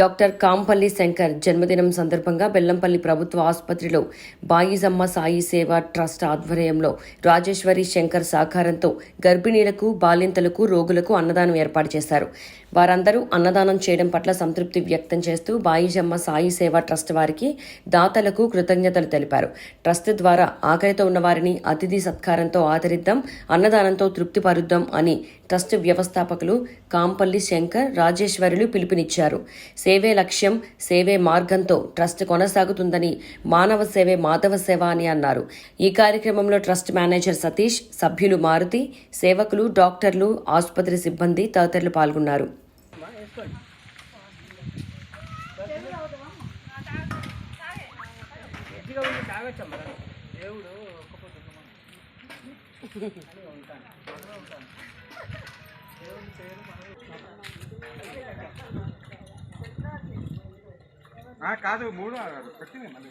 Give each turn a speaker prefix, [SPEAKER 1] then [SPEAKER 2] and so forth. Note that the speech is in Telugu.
[SPEAKER 1] డాక్టర్ కాంపల్లి శంకర్ జన్మదినం సందర్భంగా బెల్లంపల్లి ప్రభుత్వ ఆసుపత్రిలో బాయిజమ్మ సాయి సేవ ట్రస్ట్ ఆధ్వర్యంలో రాజేశ్వరి శంకర్ సహకారంతో గర్భిణీలకు బాలింతలకు రోగులకు అన్నదానం ఏర్పాటు చేశారు. వారందరూ అన్నదానం చేయడం పట్ల సంతృప్తి వ్యక్తం చేస్తూ బాయిజమ్మ సాయి సేవ ట్రస్ట్ వారికి దాతలకు కృతజ్ఞతలు తెలిపారు. ట్రస్ట్ ద్వారా ఆకలితో ఉన్నవారిని అతిథి సత్కారంతో ఆదరిద్దాం అన్నదానంతో తృప్తి పరుద్దాం అని ట్రస్ట్ వ్యవస్థాపకులు కాంపల్లి శంకర్ రాజేశ్వరులు పిలుపునిచ్చారు. సేవే లక్ష్యం సేవే మార్గంతో ట్రస్ట్ కొనసాగుతుందని మానవ సేవే మాధవ సేవ అని అన్నారు. ఈ కార్యక్రమంలో ట్రస్ట్ మేనేజర్ సతీష్ సభ్యులు మారుతి సేవకులు డాక్టర్లు ఆసుపత్రి సిబ్బంది తదితరులు పాల్గొన్నారు.
[SPEAKER 2] గట్టిగా ఉండి తాగొచ్చమ్మ రా. దేవుడు ఒక్కపోతే ఉంటాను. మనమే ఉంటాను. దేవుడి పేరు
[SPEAKER 3] కాదు మూడు పెట్టింది మళ్ళీ.